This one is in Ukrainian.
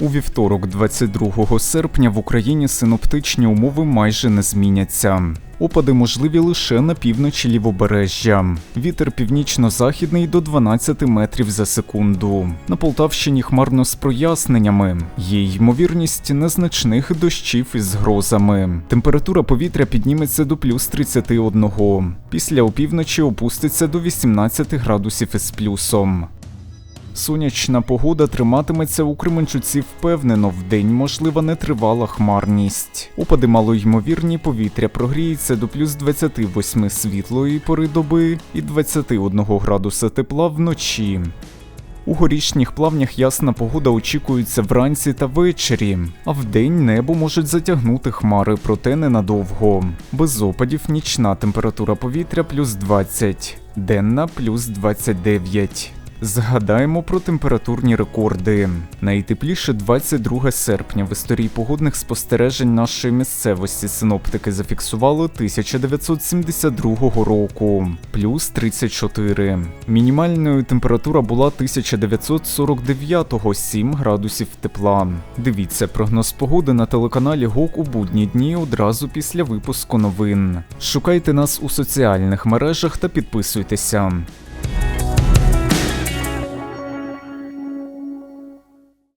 У вівторок, 22 серпня, в Україні синоптичні умови майже не зміняться. Опади можливі лише на півночі лівобережжя. Вітер північно-західний до 12 метрів за секунду. На Полтавщині хмарно з проясненнями. Є ймовірність незначних дощів із грозами. Температура повітря підніметься до плюс 31. Після опівночі опуститься до 18 градусів із плюсом. Сонячна погода триматиметься у Кременчуці впевнено, вдень можлива нетривала хмарність. Опади малоймовірні, повітря прогріється до плюс 28 світлої пори доби і 21 градуса тепла вночі. У горішніх плавнях ясна погода очікується вранці та ввечері, а вдень небо можуть затягнути хмари, проте ненадовго. Без опадів нічна температура повітря плюс 20, денна плюс 29. Згадаємо про температурні рекорди. Найтепліше 22 серпня в історії погодних спостережень нашої місцевості синоптики зафіксували 1972 року, плюс 34. Мінімальною температура була 1949 7 градусів тепла. Дивіться прогноз погоди на телеканалі ГОК у будні дні одразу після випуску новин. Шукайте нас у соціальних мережах та підписуйтеся.